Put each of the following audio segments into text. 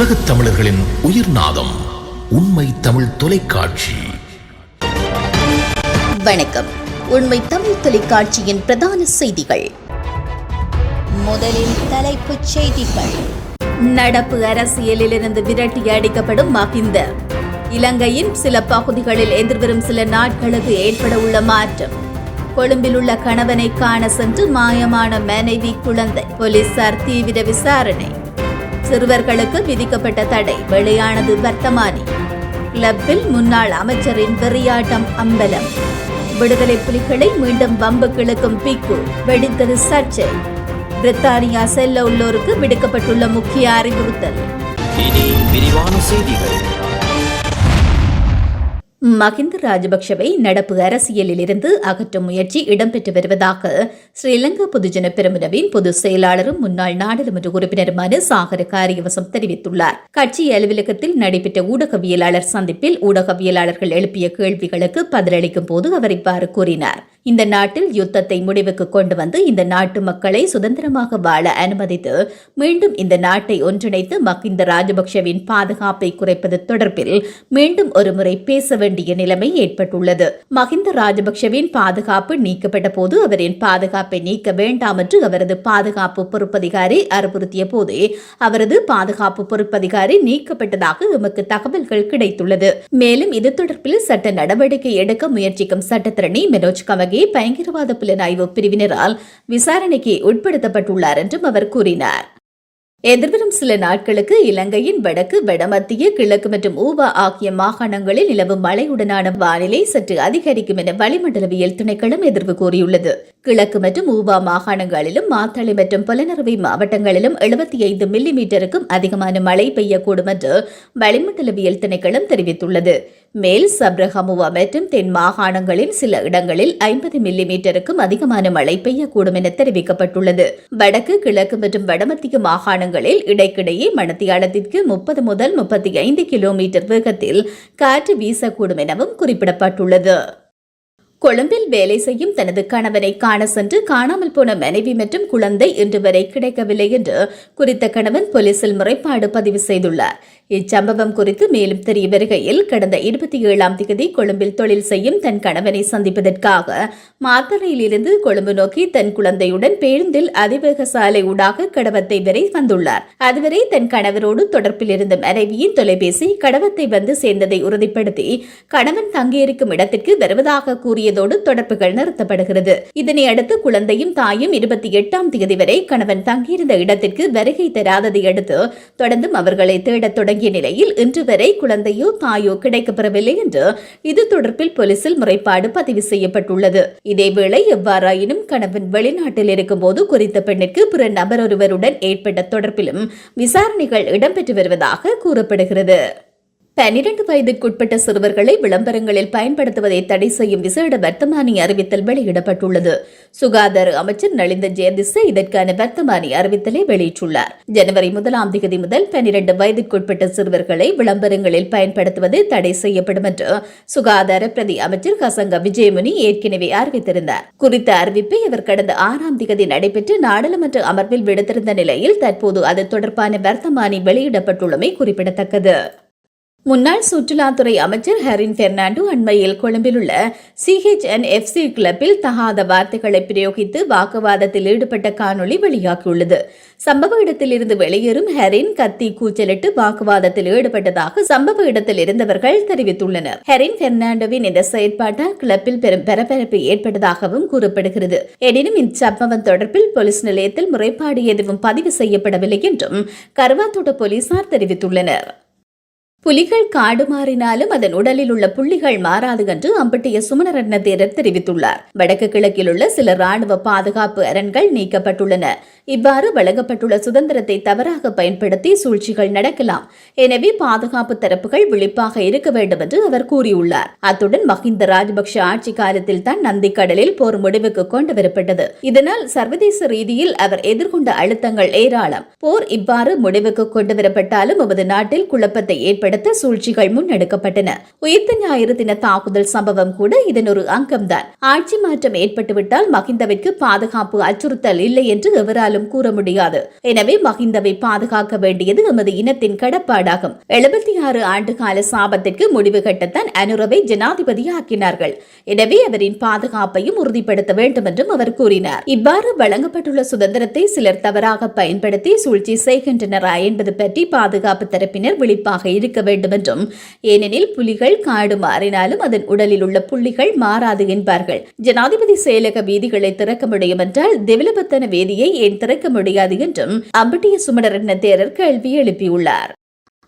உலகத் தமிழர்களின் உயிர் நாதம் உண்மை தமிழ் தொலைக்காட்சி. வணக்கம். உண்மை தமிழ் தொலைக்காட்சியின் பிரதான செய்திகள். முதலில் தலைப்புச் செய்திகள். நடப்பு அரசியலிலிருந்து விரட்டி அடிக்கப்படும் மகிந்த இலங்கையின் சில பகுதிகளில் எதிர்வரும் சில நாட்களுக்கு ஏற்பட உள்ள மாற்றம். கொழும்பில் உள்ள கணவனை காண சென்று மாயமான மனைவி குழந்தை. போலீசார் தீவிர விசாரணை. சிறுவர்களுக்கு விதிக்கப்பட்ட தடை. வெளியானது வர்த்தமானி. கிளப்பில் முன்னாள் அமைச்சரின் வெறியாட்டம் அம்பலம். விடுதலை புலிகளை மீண்டும் வம்பு கிழக்கும் பிக்கு. வெடித்தது சர்ச்சை. பிரித்தானியா செல்ல உள்ளோருக்கு விடுக்கப்பட்டுள்ள முக்கிய அறிவுறுத்தல். இனி விரிவான செய்திகள். மஹிந்த ராஜபக்ஷவை நடப்பு அரசியலிலிருந்து அகற்றும் முயற்சி இடம்பெற்று வருவதாக ஸ்ரீலங்கா பொதுஜன பெருமுனவின் பொதுச் செயலாளரும் முன்னாள் நாடாளுமன்ற உறுப்பினருமான சாகர காரியவசம் தெரிவித்துள்ளார். கட்சி அலுவலகத்தில் நடைபெற்ற ஊடகவியலாளர் சந்திப்பில் ஊடகவியலாளர்கள் எழுப்பிய கேள்விகளுக்கு பதிலளிக்கும் போது அவர் இவ்வாறு கூறினார். இந்த நாட்டில் யுத்தத்தை முடிவுக்கு கொண்டு வந்து இந்த நாட்டு மக்களை சுதந்திரமாக வாழ அனுமதித்து மீண்டும் இந்த நாட்டை ஒன்றிணைத்து மஹிந்த ராஜபக்ஷவின் பாதுகாப்பை குறைப்பது தொடர்பில் மீண்டும் ஒருமுறை பேச வேண்டிய நிலைமை ஏற்பட்டுள்ளது. மஹிந்த ராஜபக்ஷவின் பாதுகாப்பு நீக்கப்பட்ட போது அவரின் பாதுகாப்பை நீக்க வேண்டாம் என்று அவரது பாதுகாப்பு பொறுப்பதிகாரி அறிவுறுத்திய போதே அவரது பாதுகாப்பு பொறுப்பதிகாரி நீக்கப்பட்டதாக எமக்கு தகவல்கள் கிடைத்துள்ளது. மேலும் இது தொடர்பில் சட்ட நடவடிக்கை எடுக்க முயற்சிக்கும் சட்டத்திரணி மெனோஜ் கமகே பயங்கரவாத புலனாய்வு பிரிவினரால் விசாரணைக்கு உட்படுத்தப்பட்டுள்ளார் என்றும் அவர் கூறினார். எதிர்வரும் சில நாட்களுக்கு இலங்கையின் வடக்கு வடமத்திய கிழக்கு மற்றும் ஊவா ஆகிய மாகாணங்களில் நிலவும் மழையுடனான வானிலை சற்று அதிகரிக்கும் என வளிமண்டலவியல் திணைக்களம் எதிர்வு கூறியுள்ளது. கிழக்கு மற்றும் ஊவா மாகாணங்களிலும் மாத்தளை மற்றும் புலனறுவை மாவட்டங்களிலும் எழுபத்தி ஐந்து மில்லிமீட்டருக்கும் அதிகமான மழை பெய்யக்கூடும் என்று வளிமண்டலவியல் திணைக்களம் தெரிவித்துள்ளது. மேல் சப்ரஹமுவா மற்றும் தென் மாகாணங்களின் சில இடங்களில் ஐம்பது மில்லி மீட்டருக்கும் அதிகமான மழை பெய்யக்கூடும் என தெரிவிக்கப்பட்டுள்ளது. வடக்கு கிழக்கு மற்றும் வடமத்திய மாகாணங்களில் இடைக்கிடையே மணத்தியாலத்திற்கு முப்பது முதல் முப்பத்தி ஐந்து கிலோமீட்டர் வேகத்தில் காற்று வீசக்கூடும் எனவும் குறிப்பிடப்பட்டுள்ளது. கொழும்பில் வேலை செய்யும் தனது கணவனை காண சென்று காணாமல் போன மனைவி மற்றும் குழந்தை இன்று வரை கிடைக்கவில்லை என்று குறித்த கணவன் போலீசில் முறைப்பாடு பதிவு செய்துள்ளார். இச்சம்பவம் குறித்து மேலும் தெரிய வருகையில் கடந்த இருபத்தி ஏழாம் தேதி கொழும்பில் தொழில் செய்யும் தன் கணவனை சந்திப்பதற்காக மாத்தறையிலிருந்து கொழும்பு நோக்கி தன் குழந்தையுடன் பேருந்தில் அதிவேக சாலை ஊடாக கடவத்தை வரை வந்துள்ளார். அதுவரை தன் கணவரோடு தொடர்பில் இருந்த மனைவியின் தொலைபேசி கடவத்தை வந்து சேர்ந்ததை உறுதிப்படுத்தி கணவன் தங்கியிருக்கும் இடத்திற்கு வருவதாக கூறியதோடு தொடர்புகள் நிறுத்தப்படுகிறது. இதனை அடுத்து குழந்தையும் தாயும் இருபத்தி எட்டாம் தேதி வரை கணவன் தங்கியிருந்த இடத்திற்கு வருகை தராததை அடுத்து தொடர்ந்தும் அவர்களை தேடத் தொடங்கி தொடங்கிய நிலையில் இன்று வரை குழந்தையோ தாயோ கிடைக்கப்பெறவில்லை என்று இது தொடர்பில் போலீசில் முறைப்பாடு பதிவு செய்யப்பட்டுள்ளது. இதேவேளை எவ்வாறாயினும் கணவன் வெளிநாட்டில் இருக்கும்போது குறித்த பெண்ணிற்கு பிற நபர் ஒருவருடன் ஏற்பட்ட தொடர்பிலும் விசாரணைகள் இடம்பெற்று வருவதாக கூறப்படுகிறது. பனிரெண்டு வயதுக்குட்பட்ட சிறுவர்களை விளம்பரங்களில் பயன்படுத்துவதை தடை செய்யும் விசேட வர்த்தமானி அறிவித்தல் வெளியிடப்பட்டுள்ளது. சுகாதார அமைச்சர் நலிந்த ஜெயதிச இதற்கான வர்த்தமானி அறிவித்தலை வெளியிட்டுள்ளார். ஜனவரி முதலாம் தேதி முதல் பனிரெண்டு வயதுக்குட்பட்ட சிறுவர்களை விளம்பரங்களில் பயன்படுத்துவது தடை செய்யப்படும் என்று சுகாதார பிரதி அமைச்சர் ஹசங்க விஜயமுனி ஏற்கனவே அறிவித்திருந்தார். குறித்த அறிவிப்பை அவர் கடந்த ஆறாம் தேதி நடைபெற்று நாடாளுமன்ற அமர்வில் விடுத்திருந்த நிலையில் தற்போது அது தொடர்பான வர்த்தமானி வெளியிடப்பட்டுள்ளமை குறிப்பிடத்தக்கது. முன்னாள் சுற்றுலாத்துறை அமைச்சர் ஹரின் பெர்னாண்டோ அண்மையில் கொழும்பில் உள்ள சிஹெச்என்எஃப்சி கிளப்பில் தகாத வார்த்தைகளை பிரயோகித்து வாக்குவாதத்தில் ஈடுபட்ட காணொளி வெளியாகியுள்ளது. சம்பவ இடத்திலிருந்து வெளியேறும் ஹெரின் கத்தி கூச்சலிட்டு வாக்குவாதத்தில் ஈடுபட்டதாக சம்பவ இடத்தில் இருந்தவர்கள் தெரிவித்துள்ளனர். ஹெரின் பெர்னாண்டோவின் இந்த செயற்பாட்டால் கிளப்பில் பெரும் பரபரப்பு ஏற்பட்டதாகவும் கூறப்படுகிறது. எனினும் இச்சம்பவம் தொடர்பில் போலீஸ் நிலையத்தில் முறைப்பாடு எதுவும் பதிவு செய்யப்படவில்லை என்றும் கருவாத்தோட்ட போலீசார் தெரிவித்துள்ளனர். புலிகள் காடு மாறினாலும் அதன் உடலில் உள்ள புள்ளிகள் மாறாது என்று அம்பட்டிய சுமணரட்ன தேரர் தெரிவித்துள்ளார். வடக்கு கிழக்கில் உள்ள சில ராணுவ பாதுகாப்பு அரண்கள் நீக்கப்பட்டுள்ளன. இவ்வாறு வழங்கப்பட்டுள்ள சுதந்திரத்தை தவறாக பயன்படுத்தி சூழ்ச்சிகள் நடக்கலாம். எனவே பாதுகாப்பு தரப்புகள் விழிப்பாக இருக்க வேண்டும் என்று அவர் கூறியுள்ளார். அத்துடன் மஹிந்த ராஜபக்ஷ ஆட்சி காலத்தில் தான் நந்திக்கடலில் போர் முடிவுக்கு கொண்டு வரப்பட்டது இதனால் சர்வதேச ரீதியில் அவர் எதிர்கொண்ட அழுத்தங்கள் ஏராளம். போர் இவ்வாறு முடிவுக்கு கொண்டு வரப்பட்டாலும் நமது நாட்டில் குழப்பத்தை ஏற்படுத்த அம்பலப்படுத்த சூழ்ச்சிகள் முன்னெடுக்கப்பட்டன. உயிர்த்த ஞாயிறு தின தாக்குதல் சம்பவம் கூட இதன் ஒரு அங்கம்தான். ஆட்சி மாற்றம் ஏற்பட்டுவிட்டால் மகிந்தவிற்கு பாதுகாப்பு அச்சுறுத்தல் இல்லை என்று எவராலும் கூற முடியாது. எனவே மகிந்தவை பாதுகாக்க வேண்டியது எமது இனத்தின் கடப்பாடாகும். எழுபத்தி ஆறு ஆண்டு கால சாபத்திற்கு முடிவு கட்டத்தான் அனுரவை ஜனாதிபதியாக்கினார்கள். எனவே அவரின் பாதுகாப்பையும் உறுதிப்படுத்த வேண்டும் என்றும் அவர் கூறினார். இவ்வாறு வழங்கப்பட்டுள்ள சுதந்திரத்தை சிலர் தவறாக பயன்படுத்தி சூழ்ச்சி செய்கின்றனரா என்பது பற்றி பாதுகாப்பு தரப்பினர் விழிப்பாக இருக்க வேண்டும் என்றும் ஏனெனில் புலிகள் காடு மாறினாலும் அதன் உடலில் உள்ள புள்ளிகள் மாறாது என்பார்கள். ஜனாதிபதி செயலக வீதிகளை திறக்க முடியும் என்றால் திவிலபத்தன வேதியை ஏன் திறக்க முடியாது என்றும் அம்பட்டிய சுமணரட்ன தேரர் கேள்வி எழுப்பியுள்ளார்.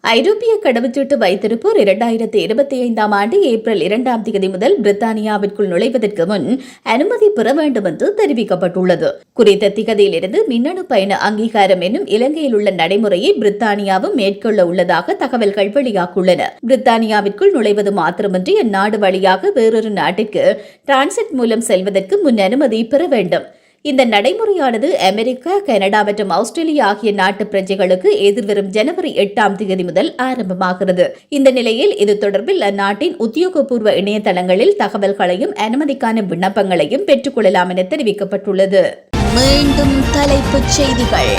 ஐரோப்பிய கடவுச்சீட்டு வைத்திருப்போர் இரண்டாயிரத்தி இருபத்தி ஐந்தாம் ஆண்டு ஏப்ரல் இரண்டாம் தேதி முதல் பிரித்தானியாவிற்குள் நுழைவதற்கு முன் அனுமதி பெற வேண்டும் என்று தெரிவிக்கப்பட்டுள்ளது. குறித்த திகதியிலிருந்து மின்னணு பயண அங்கீகாரம் என்னும் இலங்கையில் உள்ள நடைமுறையை பிரித்தானியாவும் மேற்கொள்ள உள்ளதாக தகவல்கள் வெளியாகியுள்ளன. பிரித்தானியாவிற்குள் நுழைவது மாத்திரமன்றி அந்நாடு வழியாக வேறொரு நாட்டிற்கு டிரான்சிட் மூலம் செல்வதற்கு முன் அனுமதி பெற வேண்டும். இந்த நடைமுறையானது அமெரிக்கா கனடா மற்றும் ஆஸ்திரேலியா ஆகிய நாட்டு பிரஜைகளுக்கு எதிர்வரும் ஜனவரி எட்டாம் தேதி முதல் ஆரம்பமாகிறது. இந்த நிலையில் இது தொடர்பில் அந்நாட்டின் உத்தியோகபூர்வ இணையதளங்களில் தகவல்களையும் அனுமதிக்கான விண்ணப்பங்களையும் பெற்றுக்கொள்ளலாம் என தெரிவிக்கப்பட்டுள்ளது. மீண்டும் தலைப்புச் செய்திகள்.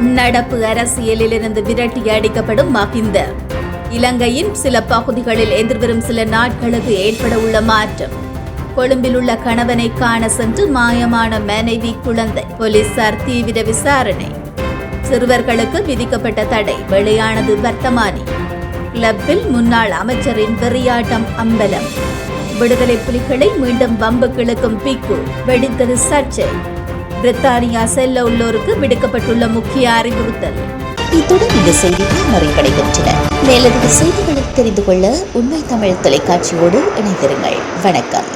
நடப்பு அரசியலிலிருந்து விரட்டி அடிக்கப்படும் மஹிந்த. இலங்கையின் சில பகுதிகளில் எதிர்வரும் சில நாட்களுக்கு ஏற்பட உள்ள மாற்றம். கொழும்பில் உள்ள கணவனை காண சென்று மாயமான மனைவி குழந்தை. போலீசார் தீவிர விசாரணை. சிறுவர்களுக்கு விதிக்கப்பட்ட தடை. வெளியானது வர்த்தமானி. கிளப்பில் முன்னாள் அமைச்சரின் வெறியாட்டம் அம்பலம். விடுதலை புலிகளை மீண்டும் வம்பு கிழக்கும் பிக்கு. வெடித்தது சர்ச்சை. பிரித்தானியா செல்ல உள்ளோருக்கு விடுக்கப்பட்டுள்ள முக்கிய அறிவுறுத்தல். இத்துடன் இந்த செய்திகள் நிறைவடைகின்றன. மேலதிக செய்திகளை தெரிந்து கொள்ள உண்மை தமிழ் தொலைக்காட்சியோடு இணைந்திருங்கள். வணக்கம்.